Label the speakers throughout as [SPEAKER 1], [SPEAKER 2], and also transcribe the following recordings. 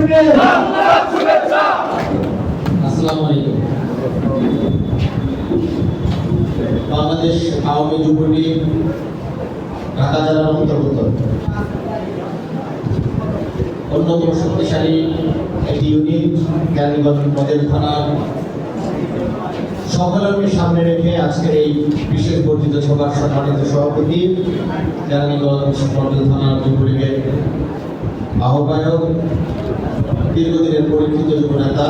[SPEAKER 1] থেকে
[SPEAKER 2] আসসালামু আলাইকুম। বাংলাদেশ আওয়ামী যুবলীগ ঢাকা জেলার অন্তর্গত। অন্যতম শক্তিশালী একটি ইউনিট কেরানীগঞ্জ মডেল থানার সম্মেলনকে সামনে রেখে আজকের এই বিশেষ বর্ধিত সভার সম্মানিত সভাপতি কেরানীগঞ্জ মডেল থানার যুবলীগের আহ্বায়ক দীর্ঘদিনের পরিচিত যুব নেতা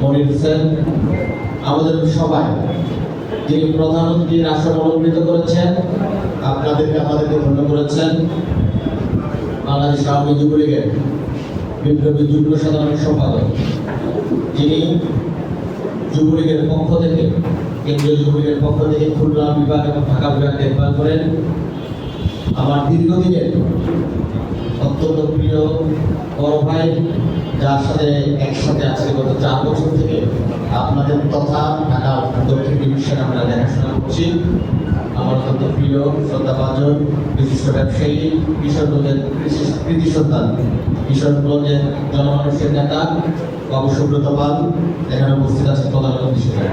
[SPEAKER 2] মনির হোসেন, আমাদের সবাই যিনি প্রধানমন্ত্রীর আসন অলঙ্কৃত করেছেন, আপনাদেরকে আমাদেরকে ধন্য করেছেন। বাংলাদেশ আওয়ামী যুবলীগের বিপ্লবী যুগ্ম সাধারণ সম্পাদক, যিনি যুবলীগের পক্ষ থেকে, কেন্দ্রীয় যুবলীগের পক্ষ থেকে খুলনা বিভাগ এবং ঢাকা বিভাগ দেখভাল করেন। আমার দীর্ঘদিনের অত্যন্ত প্রিয় বড় ভাই, যার সাথে একসাথে আজকে গত চার বছর থেকে আপনাদের তথা ঢাকা দক্ষিণ ডিভিশন আমরা দেখাশোনা করছি। আমার অত্যন্ত প্রিয় শ্রদ্ধাভাজন, বিশিষ্ট ব্যবসায়ী কিশোরগঞ্জের কৃতি সন্তান কিশোরগঞ্জের জনমানুষের নেতা, বাবু সুব্রত পাল, এখানে উপস্থিত আছেন প্রধানমন্ত্রী হিসেবে।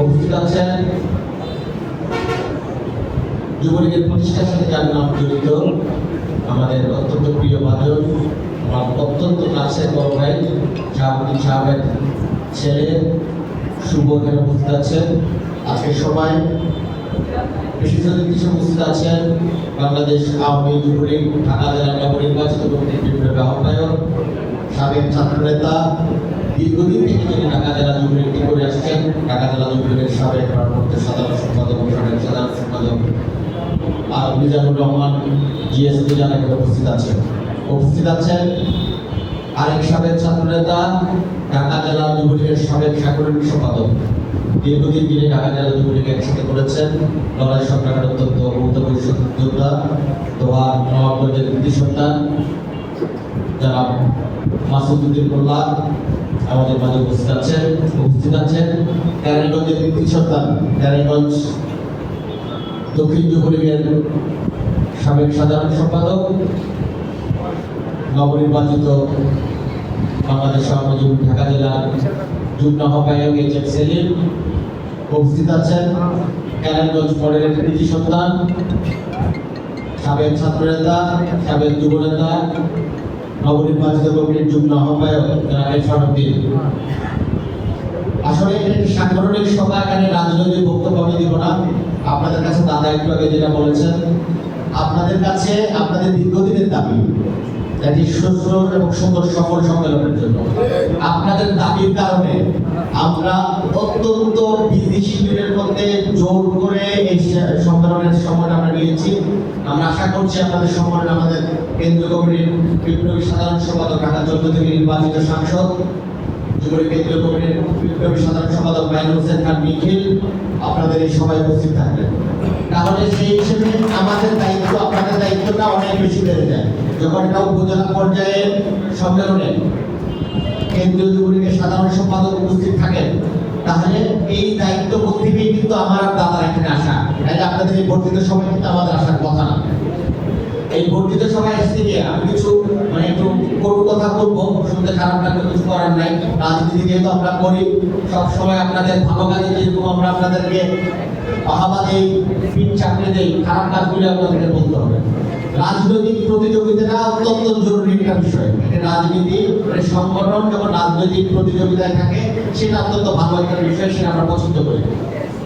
[SPEAKER 2] উপস্থিত আছেন যুবলীগের প্রতিষ্ঠার সাথে যার নাম জড়িত, আমাদের অত্যন্ত প্রিয় বাদক আমার অত্যন্ত কাছের বড় ভাই শাহাবুদ্দিন সাহেবের ছেলে, শুভ এখানে উপস্থিত আছেন আজকে সবাই বিশেষ অতিথি উপস্থিত আছেন। বাংলাদেশ আওয়ামী যুবলীগ, ঢাকা জেলা নবনির্বাচিত বিপ্লবী আহ্বায়ক, সাবেক ছাত্রনেতা, দীর্ঘদিন থেকে যিনি ঢাকা জেলা যুবলীগটি করে আসছেন, ঢাকা জেলা যুবলীগের সাবেক ভারপ্রাপ্ত সাধারণ সম্পাদক সাধারণ সম্পাদক আর মিজানুর রহমান জিএসপি যারা এখানে উপস্থিত আছেন। উপস্থিত আছেন আরেক সাবেক ছাত্র নেতা ঢাকা জেলা যুবলীগের সাবেক সাংগঠনিক সম্পাদক। দীর্ঘদিন তিনি ঢাকা জেলা যুবলীগ একসাথে করেছেন। লড়াই সংগ্রামের অত্যন্ত গুরুত্বপূর্ণ যোদ্ধা তোমার নবাবগঞ্জের কৃতি সন্তান যারা মাসুদুদ্দিন মোল্লা আমাদের মাঝে উপস্থিত আছেন। উপস্থিত আছেন কেরানীগঞ্জের কৃতি সন্তান কেরানীগঞ্জ দক্ষিণ যুবলীগের সাবেক সাধারণ সম্পাদক, নবনির্বাচিত বাংলাদেশ আওয়ামী ঢাকা জেলার যুগ্ম আহ্বায়ক এইচ এম সেলিম উপস্থিত আছেন। কেরানীগঞ্জ মডেলের কৃতি সন্তান, সাবেক ছাত্র নেতা সাবেক যুব নেতা নবনির্বাচিত কমিটির যুগ্ম আহ্বায়ক এরফান উদ্দিন আসলে একটি সাংগঠনিক সভা, এখানে রাজনৈতিক বক্তব্য আমি দিব না। আপনাদের কাছে দাদা একটু আগে যেটা বলেছেন, আপনাদের কাছে আপনাদের দীর্ঘদিনের দাবি একটি এবং সুন্দর সফল সম্মেলনের জন্য। আপনাদের দাবির কারণে আমরা অত্যন্ত বিধি শিবিরের মধ্যে জোর করে এই সম্মেলনের সময়টা আমরা নিয়েছি। আমরা আশা করছি আপনাদের সম্মেলন আমাদের কেন্দ্রীয় কমিটির বিপ্লবী সাধারণ সম্পাদক ঢাকা নির্বাচিত সাংসদ যুবলীগ কেন্দ্রীয় কমিটির বিপ্লবী সাধারণ সম্পাদক মাইনুল হোসেন খান নিখিল, আপনাদের এই সভায় উপস্থিত থাকবেন। তাহলে সেই হিসেবে আমাদের দায়িত্ব, আপনাদের দায়িত্বটা অনেক বেশি বেড়ে যায়। যখন এটা উপজেলা পর্যায়ে সম্মেলনে কেন্দ্রীয় যুবলীগের সাধারণ সম্পাদক উপস্থিত থাকেন, তাহলে এই দায়িত্ব থেকেই কিন্তু আমার দাদার এখানে আসা। তাহলে আপনাদের এই বর্ধিত সময় কিন্তু আমাদের আসার কথা না। এই বর্ধিত সভায় এসে গিয়ে আমি কিছু মানে একটু করু কথা বলব, শুনতে খারাপ লাগলে কিছু করার নাই। রাজনীতি যেহেতু আমরা করি, সব সময় আপনাদের ভালো কাজে যেরকম আমরা আপনাদেরকে বাহাবা দেই, পিঠ চাপড়ে দেই, খারাপ কাজগুলি আপনাদেরকে বলতে হবে। রাজনৈতিক প্রতিযোগিতাটা অত্যন্ত জরুরি একটা বিষয়। রাজনীতি মানে সংগঠন যখন রাজনৈতিক প্রতিযোগিতায় থাকে, সেটা অত্যন্ত ভালো একটা বিষয়, সেটা আমরা পছন্দ করি।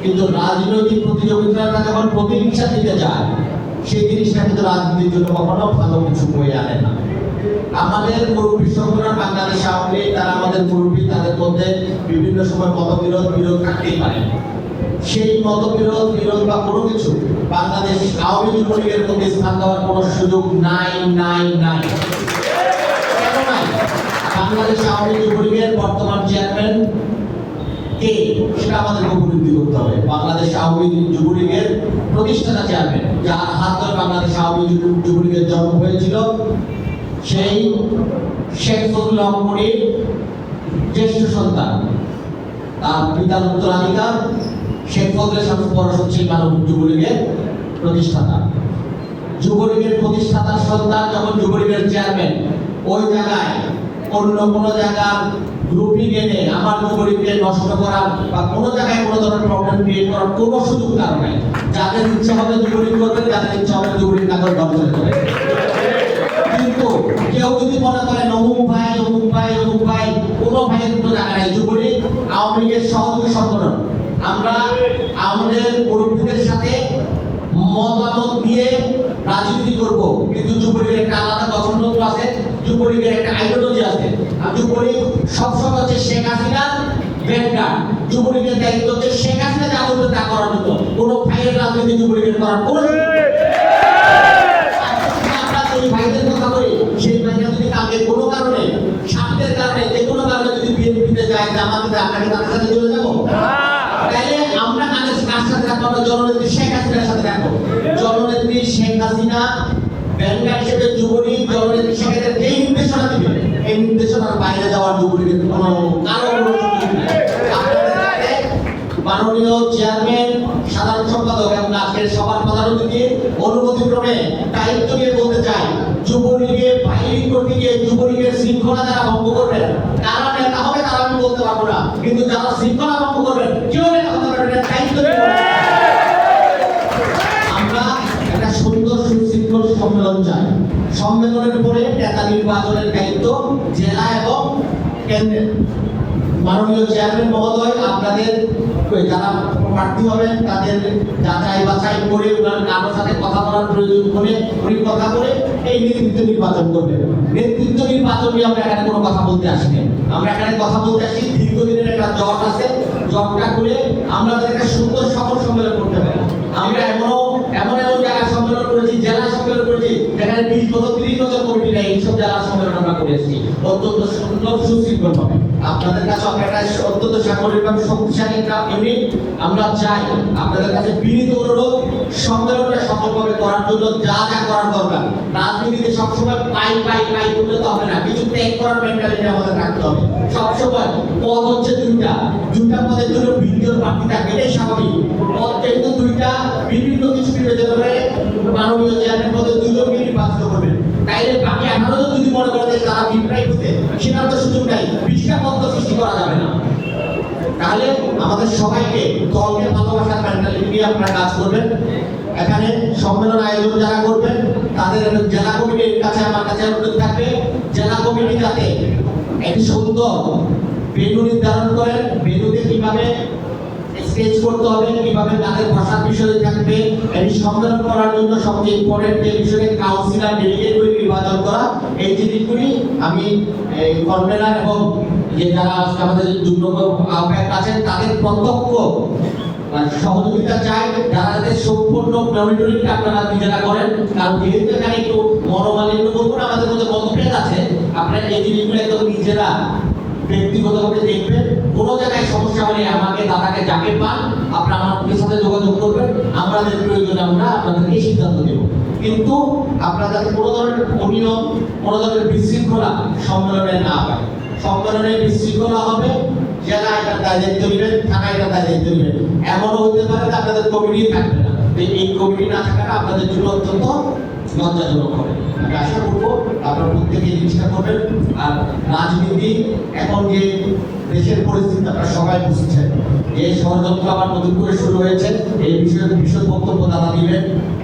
[SPEAKER 2] কিন্তু রাজনৈতিক প্রতিযোগিতাটা যখন প্রতিহিংসা দিতে যায় সেই জিনিসটা কিন্তু রাজনীতির জন্য কখনো ভালো কিছু বয়ে আনে না। আমাদের মুরব্বী সকলরা বাংলাদেশ আওয়ামী তারা আমাদের মুরব্বী, তাদের মধ্যে বিভিন্ন সময় মতবিরোধ, বিরোধ থাকতেই পারে। সেই মতবিরোধ, বিরোধ বা কোনো কিছু বাংলাদেশ আওয়ামী যুবলীগের মধ্যে স্থান দেওয়ার কোনো সুযোগ নাই নাই নাই। বাংলাদেশ আওয়ামী যুবলীগের বর্তমান চেয়ারম্যান কে? সেটা আমাদের উপলব্ধি করতে হবে। বাংলাদেশ আওয়ামী যুবলীগের প্রতিষ্ঠাতা চেয়ারম্যান যার হাত ধরে বাংলাদেশ আওয়ামী যুব- যুবলীগের জন্ম হয়েছিল সেই শেখ ফজলুল হক মনির, জ্যেষ্ঠ সন্তান। তার পিতার উত্তরাধিকার, শেখ ফজলের সাথে পড়াশোনা ছিল মানব যুবলীগের প্রতিষ্ঠাতা। যুবলীগের প্রতিষ্ঠাতার সন্তান যখন যুবলীগের চেয়ারম্যান ওই জায়গায় অন্য কোনো জায়গার গ্রুপিং এনে আমার যুবলীগকে নষ্ট করার বা কোনো জায়গায় কোনো ধরনের প্রবলেম ক্রিয়েট করার কোনো সুযোগ কারণ নাই। যাদের ইচ্ছা হবে যুবলীগ করবেন যাদের ইচ্ছা হবে যুবলীগ না করে দল চলে কিন্তু কেউ যদি মনে করে অমুক ভাই অমুক ভাই অমুক ভাই, কোনো ভাইয়ের কোনো জায়গা নাই। যুবলীগ আওয়ামী লীগের সহযোগী সংগঠন। আমরা আমাদের মুরব্বীদের সাথে মতামত দিয়ে রাজনীতি করব। কিন্তু যুবলীগের একটা আলাদা গঠনতন্ত্র আছে। যুবলীগের একটা আইডিওলজি আছে। আর যুবলীগ সবসময় হচ্ছে শেখ হাসিনার ব্যাংকার যুবলীগের দায়িত্ব হচ্ছে শেখ হাসিনা যা বলবে তা করার জন্য কোনো ভাইয়ের রাজনীতি যুবলীগের করার কোনো আমরা ভাইদের কথা বলি সেই ভাইরা যদি কালকে কোনো কারণে স্বার্থের কারণে যে কোনো কারণে যদি বিএনপিতে যায় জামাতে আপনাকে তাদের সাথে চলে যাব? তাইলে আমরা কাদের কার সাথে রাখব আমরা জননেত্রী শেখ হাসিনার সাথে রাখব জননেত্রী শেখ হাসিনা ব্যাংকার হিসেবে যুবলীগের দায়িত্ব নিয়ে বলতে চাই যুবলীগে বাইরিং যুবলীগের শৃঙ্খলা যারা ভঙ্গ করবেন, কারা নেতা হবে তারা আমি বলতে পারব না। কিন্তু যারা শৃঙ্খলা ভঙ্গ করবেন কেউ নেতা হতে পারবে না দায়িত্ব নিয়ে বলতে চাই। আমরা একটা সুন্দর সুশৃঙ্খল সম্মেলন চাই সম্মেলনের পরে নেতা নির্বাচনের দায়িত্ব জেলা এবং কেন্দ্রের মাননীয় চেয়ারম্যান মহোদয়, আপনাদের যারা প্রার্থী হবেন, তাদের যাচাই বাছাই করে ওনার কারোর সাথে কথা বলার প্রয়োজন হলে উনি কথা বলে এই নেতৃত্ব নির্বাচন করবেন। নেতৃত্ব নির্বাচন নিয়ে আমরা এখানে কোনো কথা বলতে আসিনি। আমরা এখানে কথা বলতে আসি দীর্ঘদিনের একটা জট আছে। জটটা করে আমরা একটা সুন্দর সফল সম্মেলন করতে পারি আমরা এমনও এমন এমন জায়গায় সম্মেলন করেছি জেলা সম্মেলন করেছি যেখানে বিশ বছর ত্রিশ বছর কমিটি নেই এইসব জেলা সম্মেলন আমরা করেছি। অত্যন্ত সুন্দর সুশৃঙ্খল ভাবে আপনাদের কাছে একটা অত্যন্ত সাংগঠনিকভাবে শক্তিশালী একটা ইউনিট আমরা চাই আপনাদের কাছে বিনীত অনুরোধ সম্মেলনটা সফলভাবে করার জন্য যা যা করার দরকার। রাজনীতিতে সবসময় পাই পাই পাই করলে তো হবে না। কিছু ত্যাগ করার মেন্টালিটি আমাদের রাখতে হবে। সবসময় পদ হচ্ছে দুইটা। দুইটা পদের জন্য বিদ্যুৎ প্রার্থী থাকবে এটাই স্বাভাবিক। পদ যেহেতু দুইটা, বিভিন্ন কিছু বিবেচনা করে মাননীয় চেয়ারম্যান পদে দুজনকে নির্বাচিত করবেন। তাইলে বাকি আঠারো জন মনে করেন যে তারা বিপ্রাই হতে সেটার তো সুযোগ নাই। তো সৃষ্টি করা যাবে না। তাহলে আমাদের সবাইকে দলকে ভালোবাসার মেন্টালিটি নিয়ে আপনারা কাজ করবেন। এখানে সম্মেলন আয়োজন যারা করবেন, তাদের জেলা কমিটির কাছে আমার কাছে অনুরোধ থাকবে, জেলা কমিটি যাতে একটি সুন্দর ভেন্যু নির্ধারণ করেন ভেন্যুতে কীভাবে স্কেচ করতে হবে, কীভাবে তাদের ভাষার বিষয় থাকবে, এই সম্মেলন করার জন্য সবচেয়ে ইম্পর্টেন্ট যে বিষয়ে কাউন্সিলর ডেলিগেট করে নির্বাচন করা, এই জিনিসগুলি আমি কনভেনার এবং যে যারা আজকে আমাদের যুগ্ম আহ্বায়ক আছেন, তাদের প্রত্যক্ষ সহযোগিতা চাই, যারা যাতে সম্পূর্ণ মনিটরিংটা আপনারা নিজেরা করেন, কারণ যেহেতু এখানে একটু মনোমালিন্য করব আমাদের মধ্যে মতভেদ আছে, আপনারা এই জিনিসগুলো একদম নিজেরা ব্যক্তিগতভাবে দেখবেন, কোনো জায়গায় সমস্যা হলে আমাকে দাদাকে যাকে পান, আপনারা আমাদের সাথে যোগাযোগ করবেন, আমাদের প্রয়োজনে আমরা আপনাদেরকে সিদ্ধান্ত দেব কিন্তু আপনারা যাতে কোনো ধরনের অনিয়ম, কোনো ধরনের বিশৃঙ্খলা সম্মেলনে না হয়। সম্মেলনে বিশৃঙ্খলা হবে, জেলা এটার দায়িত্ব নেবেন, থানা এটার দায়িত্ব নেবেন। এমনও হতে পারে আপনাদের কমিটি থাকবে না। এই কমিটি না থাকাটা আপনাদের জন্য অত্যন্ত লজ্জাজনক হবে। আমি আশা আপনারা প্রত্যেকে করবেন। আর রাজনীতি এখন যে দেশের পরিস্থিতি, আপনারা সবাই বুঝছেন। এই ষড়যন্ত্র আবার নতুন করে শুরু হয়েছে। এই বিষয়ে বিশদ বক্তব্য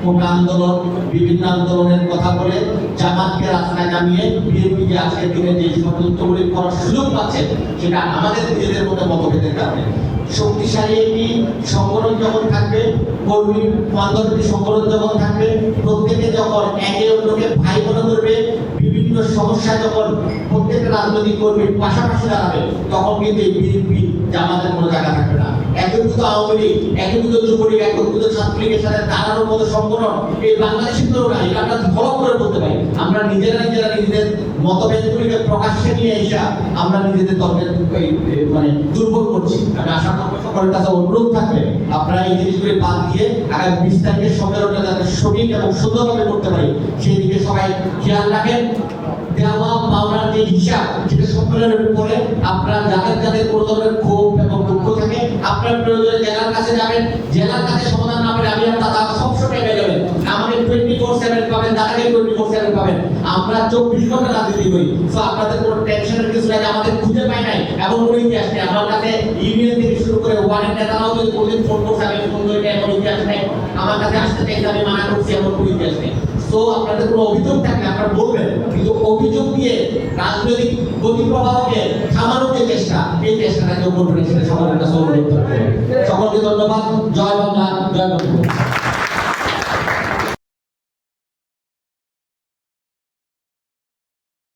[SPEAKER 2] কোটা আন্দোলন, বিভিন্ন আন্দোলনের কথা বলে জামাতকে রাস্তায় নামিয়ে বিএনপিকে আজকের দিনে যে ষড়যন্ত্রগুলি করার সুযোগ পাচ্ছে, সেটা আমাদের নিজেদের মধ্যে মতভেদের কারণে। শক্তিশালী একটি সংগঠন যখন থাকবে কর্মী বান্ধব সংগঠন যখন থাকবে, প্রত্যেকে যখন একে অন্যকে ভাই মনে করবে বিভিন্ন সমস্যা যখন প্রত্যেকটা রাজনৈতিক কর্মীর পাশাপাশি দাঁড়াবে তখন কিন্তু এই বিএনপি জামাতের কোনো জায়গা থাকবে না। আওয়ামী লীগ যুবলীগ ছাত্রলীগের সাথে দাঁড়ানোর মতো এই বাংলাদেশের আমরা ফলো করে বলতে পারি। আমরা নিজেরা নিজেরা নিজেদের মতভেদগুলিকে প্রকাশ্যে নিয়ে এসে আমরা নিজেদের এ, মানে করছি আমি আশা করব সকলের কাছে অনুরোধ থাকবে। আপনারা এই জিনিসগুলি বাদ দিয়ে আগামী বিশ তারিখের সম্মেলনটা যাতে সঠিক এবং সুন্দরভাবে করতে পারি, সেই দিকে সবাই খেয়াল রাখেন। দেওয়া পাওনার যে হিসাব, সেটা সম্মেলনের উপরে আপনারা যাদের যাদের কোনো ধরনের ক্ষোভ এবং দুঃখ থাকে, আপনার প্রয়োজনে জেলার কাছে যাবেন, জেলার কাছে সমাধান না পেলে আমি আর দাদা সবসময় অ্যাভেলেবেল আমাকে টোয়েন্টি ফোর সেভেন পাবেন দাদাকে টোয়েন্টি ফোর সেভেন পাবেন। আমরা চব্বিশ ঘণ্টা রাজনীতি করি তো আপনাদের কোনো টেনশনের কিছু নাই, আমাদের খুঁজে পাই নাই এমন কোনো ইতিহাস নেই। আমার কাছে ইউনিয়ন থেকে শুরু করে ওয়ার্ডের নেতারাও যদি কোনদিন ফোন করছে আমি ফোন করি এমন ইতিহাস নেই, আমার কাছে আসতে চাইছে আমি মানা করছি, এমন কোনো ইতিহাস নেই। তো আপনাদের কোনো অভিযোগ থাকলে আপনারা বলবেন। কিন্তু অভিযোগ দিয়ে রাজনৈতিক গতি প্রভাবকে থামানোর যে চেষ্টা, এই চেষ্টাটা কেউ করবেন সেটা সকলের কাছে অনুরোধ সকলকে ধন্যবাদ। জয় বাংলা, জয় বঙ্গবন্ধু।